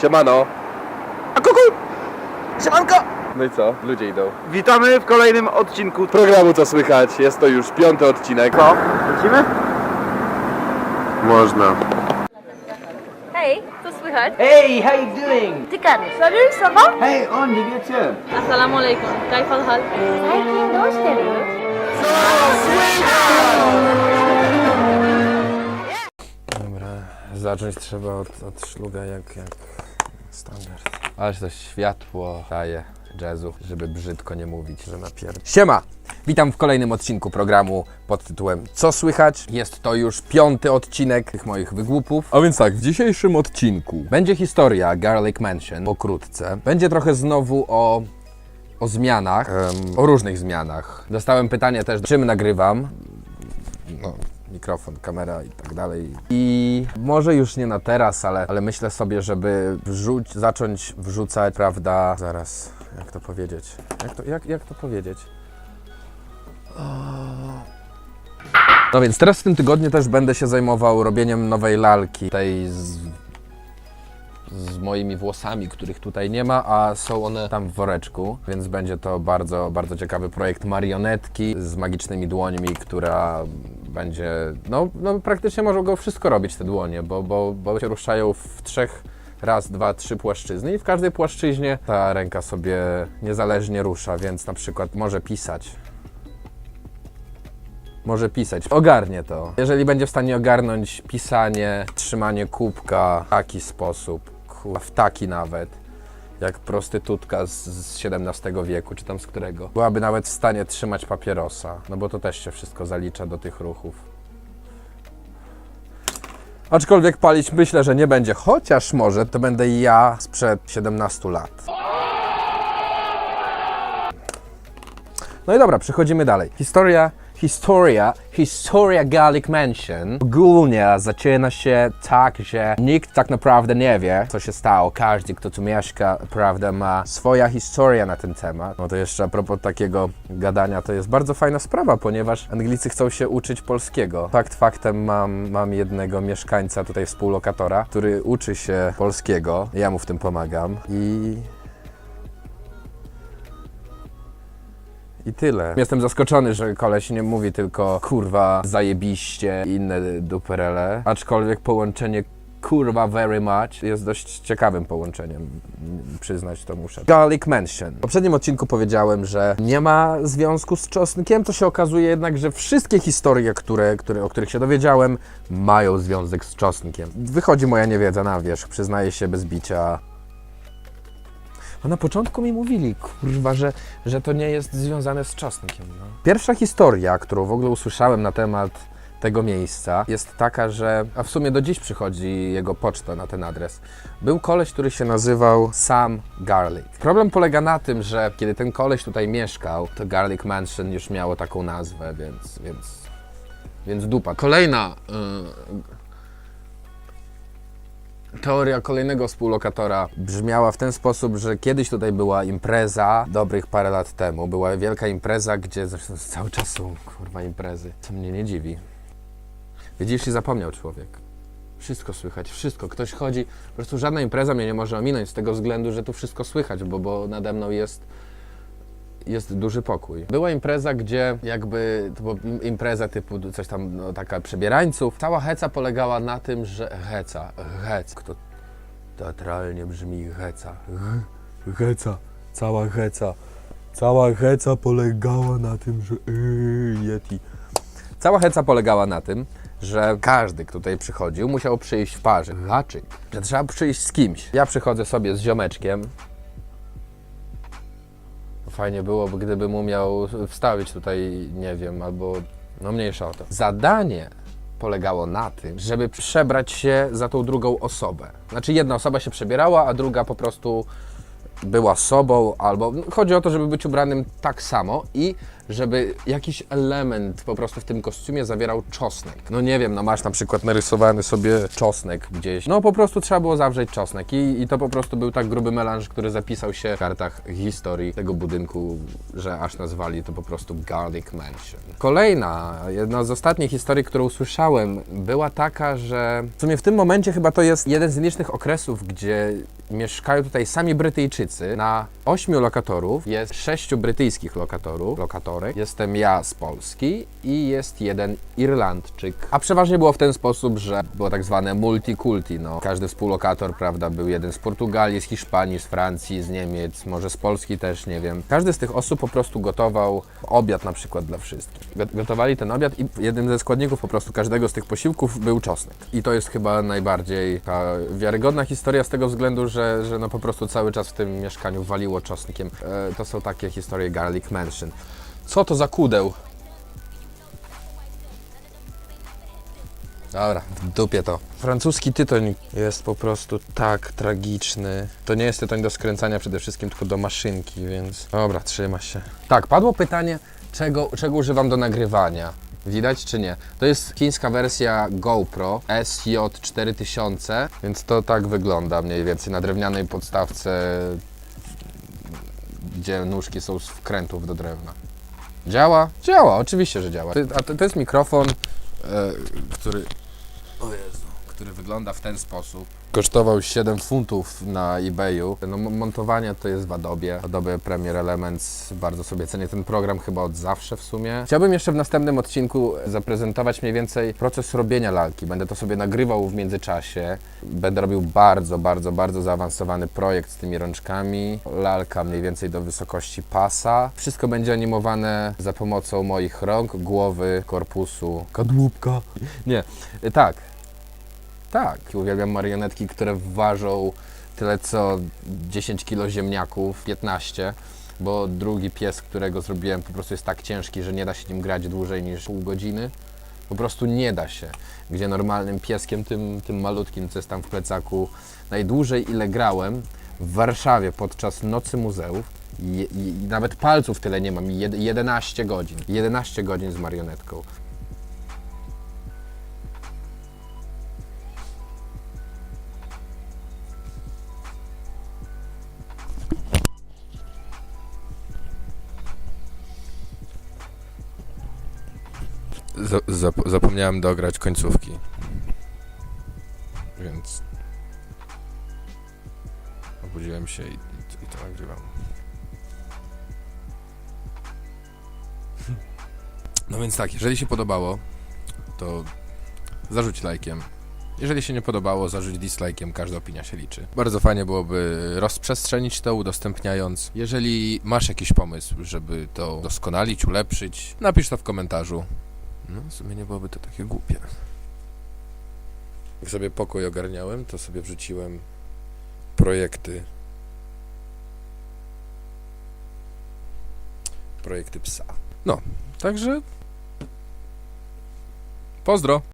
Siemano. A kuku! Siemanko! No i co? Ludzie idą. Witamy w kolejnym odcinku Programu co słychać, jest to już piąty odcinek. Co? Lecimy? Można. Hej, co słychać? Hey, how you doing? Ty Kary. Salut, ça va? Hey, on, nie wiecie. Assalamu alaikum. Kajf al-hal. Jakim Co słychać? Zacząć trzeba od, od szluga, jak, jak standard. Ależ to światło daje jazzu, żeby brzydko nie mówić, że napierd... Siema! Witam w kolejnym odcinku programu pod tytułem Co słychać? Jest to już piąty odcinek tych moich wygłupów. A więc tak, w dzisiejszym odcinku będzie historia Garlic Mansion, pokrótce. Będzie trochę znowu o o zmianach, em, o różnych zmianach. Dostałem pytanie też, czym nagrywam. No, mikrofon, kamera i tak dalej. I może już nie na teraz, ale, ale myślę sobie, żeby wrzuć, zacząć wrzucać, prawda, zaraz, jak to powiedzieć? Jak to, jak, jak to powiedzieć? No więc teraz w tym tygodniu też będę się zajmował robieniem nowej lalki, tej z z moimi włosami, których tutaj nie ma, a są one tam w woreczku, więc będzie to bardzo, bardzo ciekawy projekt marionetki z magicznymi dłońmi, która będzie, no, no praktycznie może go wszystko robić te dłonie, bo, bo, bo się ruszają w trzech, raz, dwa, trzy płaszczyzny i w każdej płaszczyźnie ta ręka sobie niezależnie rusza, więc na przykład może pisać, może pisać. Ogarnie to. Jeżeli będzie w stanie ogarnąć pisanie, trzymanie kubka w taki sposób, kurwa, w taki nawet, jak prostytutka z, z XVII wieku, czy tam z którego, byłaby nawet w stanie trzymać papierosa, no bo to też się wszystko zalicza do tych ruchów. Aczkolwiek palić myślę, że nie będzie, chociaż może to będę ja sprzed 17 lat. No i dobra, przechodzimy dalej. Historia, historia, historia Garlic Mansion ogólnie zaczyna się tak, że nikt tak naprawdę nie wie, co się stało. Każdy, kto tu mieszka, prawda, ma swoja historia na ten temat. No to jeszcze a propos takiego gadania, to jest bardzo fajna sprawa, ponieważ Anglicy chcą się uczyć polskiego. Fakt faktem mam, mam jednego mieszkańca, tutaj współlokatora, który uczy się polskiego. Ja mu w tym pomagam i I tyle. Jestem zaskoczony, że koleś nie mówi tylko kurwa, zajebiście i inne duperele, aczkolwiek połączenie kurwa very much jest dość ciekawym połączeniem, przyznać to muszę. Garlic Mansion. W poprzednim odcinku powiedziałem, że nie ma związku z czosnkiem, to się okazuje jednak, że wszystkie historie, które, które, o których się dowiedziałem, mają związek z czosnkiem. Wychodzi moja niewiedza na wierzch, przyznaję się bez bicia. A na początku mi mówili, kurwa, że, że to nie jest związane z czosnkiem. No. Pierwsza historia, którą w ogóle usłyszałem na temat tego miejsca, jest taka, że, a w sumie do dziś przychodzi jego poczta na ten adres. Był koleś, który się nazywał Sam Garlic. Problem polega na tym, że kiedy ten koleś tutaj mieszkał, to Garlic Mansion już miało taką nazwę, więc, więc, więc dupa. Kolejna y, Teoria kolejnego współlokatora brzmiała w ten sposób, że kiedyś tutaj była impreza, dobrych parę lat temu. Była wielka impreza, gdzie zresztą cały czas są kurwa imprezy, co mnie nie dziwi. Widzisz i zapomniał człowiek. Wszystko słychać, wszystko. Ktoś chodzi, po prostu żadna impreza mnie nie może ominąć z tego względu, że tu wszystko słychać, bo, bo nade mną jest jest duży pokój. Była impreza, gdzie jakby to była im- impreza typu coś tam, no, taka przebierańców. Cała heca polegała na tym, że heca, hec, kto teatralnie brzmi heca, heca, cała heca, cała heca polegała na tym, że yy, Yeti. Cała heca polegała na tym, że każdy, kto tutaj przychodził, musiał przyjść w parze. Haczyk. Że trzeba przyjść z kimś. Ja przychodzę sobie z ziomeczkiem, Fajnie byłoby, gdybym umiał wstawić tutaj, nie wiem, albo no mniejsza o to. Zadanie polegało na tym, żeby przebrać się za tą drugą osobę. Znaczy jedna osoba się przebierała, a druga po prostu była sobą, albo no, chodzi o to, żeby być ubranym tak samo i żeby jakiś element po prostu w tym kostiumie zawierał czosnek. No nie wiem, no masz na przykład narysowany sobie czosnek gdzieś. No po prostu trzeba było zawrzeć czosnek i, i to po prostu był tak gruby melanż, który zapisał się w kartach historii tego budynku, że aż nazwali to po prostu Garlic Mansion. Kolejna, jedna z ostatnich historii, którą usłyszałem, była taka, że w sumie w tym momencie chyba to jest jeden z licznych okresów, gdzie mieszkają tutaj sami Brytyjczycy. Na ośmiu lokatorów jest sześciu brytyjskich lokatorów, lokatorek. Jestem ja z Polski i jest jeden Irlandczyk. A przeważnie było w ten sposób, że było tak zwane multikulti. No. Każdy współlokator, prawda, był jeden z Portugalii, z Hiszpanii, z Francji, z Niemiec, może z Polski też, nie wiem. Każdy z tych osób po prostu gotował obiad na przykład dla wszystkich. Got- Gotowali ten obiad i jednym ze składników po prostu każdego z tych posiłków był czosnek. I to jest chyba najbardziej ta wiarygodna historia z tego względu, że, że no po prostu cały czas w tym mieszkaniu waliło czosnkiem. E, to są takie historie Garlic Mansion. Co to za kudeł? Dobra, w dupie to. Francuski tytoń jest po prostu tak tragiczny. To nie jest tytoń do skręcania przede wszystkim, tylko do maszynki, więc... Dobra, trzyma się. Tak, padło pytanie, czego, czego używam do nagrywania. Widać czy nie? To jest chińska wersja GoPro SJ4000, więc to tak wygląda mniej więcej na drewnianej podstawce, gdzie nóżki są z wkrętów do drewna. Działa? Działa, oczywiście, że działa. A to, to jest mikrofon, e, który. O Jezu, który wygląda w ten sposób. Kosztował 7 funtów na eBayu. No, montowanie to jest w Adobe. Adobe Premiere Elements. Bardzo sobie cenię ten program chyba od zawsze w sumie. Chciałbym jeszcze w następnym odcinku zaprezentować mniej więcej proces robienia lalki. Będę to sobie nagrywał w międzyczasie. Będę robił bardzo, bardzo, bardzo zaawansowany projekt z tymi rączkami. Lalka mniej więcej do wysokości pasa. Wszystko będzie animowane za pomocą moich rąk, głowy, korpusu, kadłubka. Nie, tak. Tak, uwielbiam marionetki, które ważą tyle co 10 kg ziemniaków, 15, bo drugi pies, którego zrobiłem, po prostu jest tak ciężki, że nie da się nim grać dłużej niż pół godziny. Po prostu nie da się. Gdzie normalnym pieskiem, tym, tym malutkim, co jest tam w plecaku, najdłużej ile grałem w Warszawie podczas Nocy Muzeów, i, i, nawet palców tyle nie mam, jed- 11 godzin. 11 godzin z marionetką. Zapomniałem dograć końcówki. Więc obudziłem się i, i, i to nagrywam. No więc tak, jeżeli się podobało, to zarzuć lajkiem. Jeżeli się nie podobało, zarzuć dislajkiem, każda opinia się liczy. Bardzo fajnie byłoby rozprzestrzenić to, udostępniając. Jeżeli masz jakiś pomysł, żeby to doskonalić, ulepszyć, napisz to w komentarzu. No, w sumie nie byłoby to takie głupie. Jak sobie pokój ogarniałem, to sobie wrzuciłem projekty. Projekty psa. No, także. Pozdro!